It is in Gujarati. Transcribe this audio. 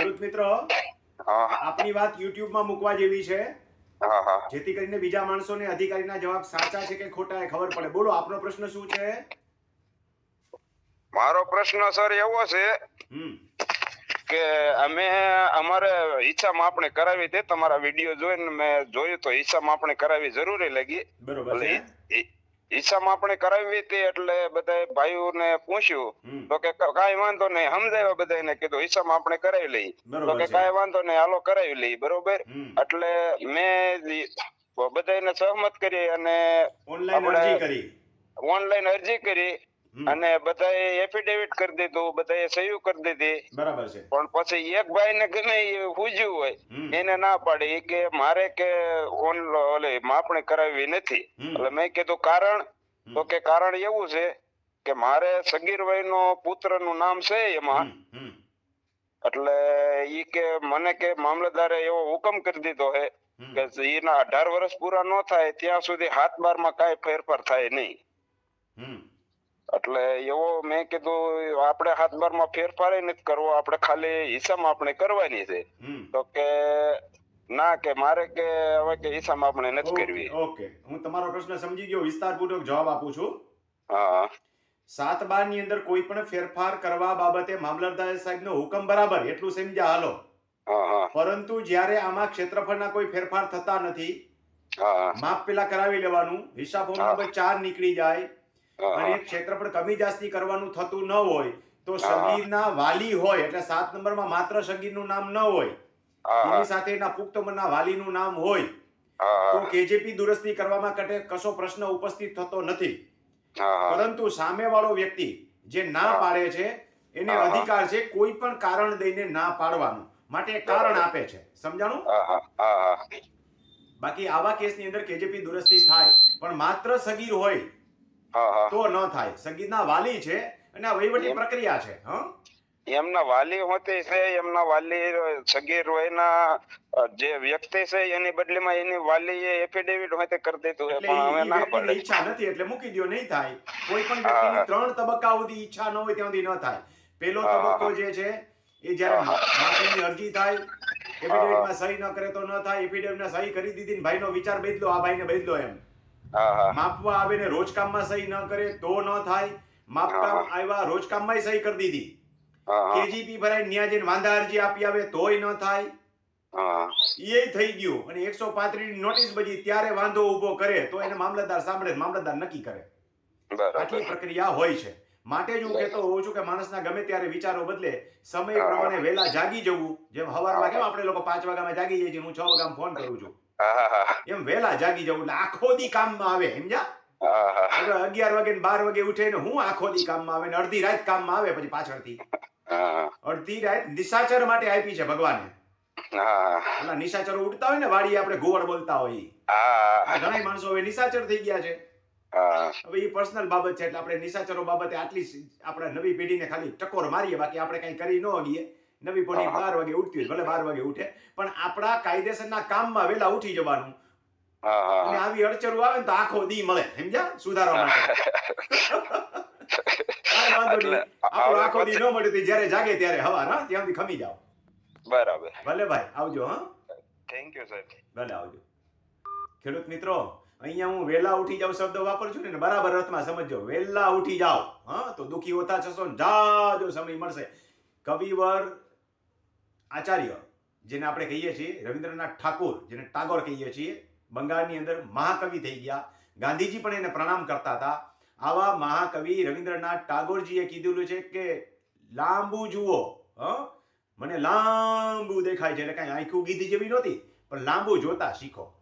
ખેડૂત મિત્ર આપની વાત યુટ્યુબમાં મૂકવા જેવી છે. જેથી કરીને બીજા માણસોને અધિકારીના જવાબ સાચા છે કે ખોટા એ ખબર પડે. બોલો આપનો પ્રશ્ન શું છે? મારો પ્રશ્ન સર એવો છે કે અમે અમારે ઈચ્છા માપણી કરાવી હતી તમારા વીડિયો જોઈને મેં જોયું તો ઈચ્છા માપણી કરાવી જરૂરી લાગી. બરોબર એટલે છે ઈ- ઈચ્છા માપણી કરાવી હતી એટલે બધા ભાઈઓને પૂછ્યું. તો કે કઈ વાંધો નહીં સમજાવ્યા બધાને કીધું ઈચ્છા આપણે કરાવી લઈ તો કે કઈ વાંધો નહીં હાલો કરાવી લઈ બરોબર? એટલે મેં બધાને સહમત કરી અને ઓનલાઈન અરજી કરી. ઓનલાઈન અરજી કરી. હમ, અને બધાએ એફિડેવિટ કરી દીધું બધાએ સહી કરી દીધી. બરાબર છે. પણ પછી એક ભાઈ ને ગમે નહીં હુજ્યું હોય એને ના પાડી. કે મારે કે ઓન ઓલે માપણી કરાવવી નથી. એટલે મેં કીધું કારણ? તો કે કારણ એવું છે કે મારે સગીર પુત્રનું નામ છે એમાં. એટલે ઈ કે મને કે મામલતદારે એવો હુકમ કરી દીધો હે કે એના અઢાર વર્ષ પૂરા ન થાય ત્યાં સુધી હાથ બારમાં કઈ ફેરફાર થાય નહીં. એટલે એવો મેં કીધું આપણે હાથ બારમાં ફેરફાર નથી કરવો આપણે ખાલી હિસાબ આપણે કરવાની છે. તો કે ના કે મારે કે હવે કે હિસાબ આપણે નથી કરવી. ઓકે. હું તમારો પ્રશ્ન સમજી ગયો વિસ્તારપૂર્વક જવાબ આપું છું. હા. સાત બારની અંદર કોઈ પણ ફેરફાર કરવા બાબતે મામલતદાર સાહેબનો હુકમ બરાબર એટલું સમજ્યા હાલો. પરંતુ જ્યારે આમાં ક્ષેત્રફળના કોઈ ફેરફાર થતા નથી માપ પેલા કરાવી લેવાનું હિસાબ. નંબર ચાર નીકળી જાય અને ક્ષેત્રફળ કમી જાસ્તી કરવાનું થતું ન હોય તો. સગીરના વાલી હોય એટલે સાત નંબરમાં માત્ર સગીરનું નામ ન હોય એની સાથે એના પુખ્ત ઉંમરના વાલીનું નામ હોય તો કેજેપી દુરસ્તી કરવામાં કટે કશો પ્રશ્ન ઉપસ્થિત થતો નથી. પરંતુ સામેવાળો વ્યક્તિ જે ના પાડે છે એને અધિકાર છે કોઈ પણ કારણ દઈને ના પાડવાનું માટે કારણ આપે છે. સમજાણું? બાકી આવા કેસની અંદર કેજેપી દુરસ્તી થાય પણ માત્ર સગીર હોય તો ન થાય. સંગીતના વાલી છે અને આ વહીવટી પ્રક્રિયા છે હા? એમના વાલી હોતે છે એમના વાલી સગીર વયના જે વ્યક્તિ છે એની બદલીમાં એની વાલીએ એફિડેવિટ હોય તે કરી દીધું છે પણ હવે ના પડે. ઈચ્છા નથી એટલે મૂકી દ્યો નહીં થાય. કોઈ પણ વ્યક્તિની ત્રણ તબક્કા સુધી ઈચ્છા ન હોય ત્યાં સુધી ન થાય. પેલો તબક્કો જે છે એ જ્યારે માફીની અરજી થાય એફિડેવિટમાં સહી ન કરે તો ન થાય એફિડેવિટમાં સહી કરી દીધી ને ભાઈનો વિચાર બદલો આ ભાઈને બદલો એમ. માપવા આવીને રોજકામમાં સહી ન કરે તો ન થાય. માપકામ. આવ્યા રોજકામમાં સહી કરી દીધી. કેજીપી ભરાય ન્યા જઈને વાંધા અરજી આપી આવે તોય ન થાય. એ થઈ ગયું. અને એકસો પાંત્રીસ નોટિસ બજી ત્યારે વાંધો ઊભો કરે તો એને મામલતદાર સાંભળે મામલતદાર નક્કી કરે. આટલી પ્રક્રિયા હોય છે. માટે જ હું કહેતો હોઉં છું કે માણસના ગમે ત્યારે વિચારો બદલે સમય પ્રમાણે વહેલા જાગી જવું. જેમ હવારમાં કેમ આપણે લોકો પાંચ વાગ્યામાં જાગી જઈએ છીએ હું છ વાગ્યામાં ફોન કરું છું. એમ વેલા જાગી જવું એટલે આખો દી કામમાં આવે સમજ્યા? અગિયાર વાગે ને બાર વાગે ઉઠે ને હું આખો દી કામમાં આવે ને અડધી રાત કામમાં આવે પછી પાછળથી. અડધી રાત નિશાચર માટે આપી છે ભગવાને. હા. નિશાચરો ઉઠતા હોય ને વાડી આપણે ગોળ બોલતા હોય ઘણા માણસો હવે નિશાચર થઈ ગયા છે. હવે એ પર્સનલ બાબત છે એટલે આપણે નિશાચરો બાબતે આટલી આપણે નવી પેઢીને ખાલી ટકોર મારીએ બાકી આપણે કઈ કરી ન ગઈએ નવી પેઢી બાર વાગે ઉઠતી હોય ભલે બાર વાગે ઉઠે પણ આપણા કાયદેસરના કામમાં વહેલા ઉઠી જવાનું. અને આવી અડચણો આવે ને તો આખો દી મળે સમજ્યા? સુધારવા માટે. કાંઈ વાંધો નહીં. એટલે આપણો આખો દી ન મળે તો જ્યારે જાગે ત્યારે હવા ના ત્યાં ખમી જાઓ. બરાબર. ભલે ભાઈ આવજો હા. થેન્ક યુ સાહેબ ભલે આવજો. ખેડૂત મિત્રો અહીંયા હું વેલા ઉઠી જાવ શબ્દ વાપરું છું ને બરાબર અર્થમાં સમજો વેલા ઉઠી જાઓ હા તો દુખી ઓછા છસો જાજો સમય મળશે. કવિવર આચાર્ય, જેને આપણે કહીએ છીએ રવિન્દ્રનાથ ઠાકોર, જેને ટાગોર કહીએ છીએ, બંગાળની અંદર મહાકવિ થઈ ગયા. ગાંધીજી પણ એને પ્રણામ કરતા હતા. આવા મહાકવિ રવિન્દ્રનાથ ટાગોરજીએ કીધેલું છે કે, લાંબુ જુઓ. હ? મને લાંબુ દેખાય છે. એટલે કાંઈ આંખું ગીધી જેવી નહોતી, પણ લાંબુ જોતા શીખો.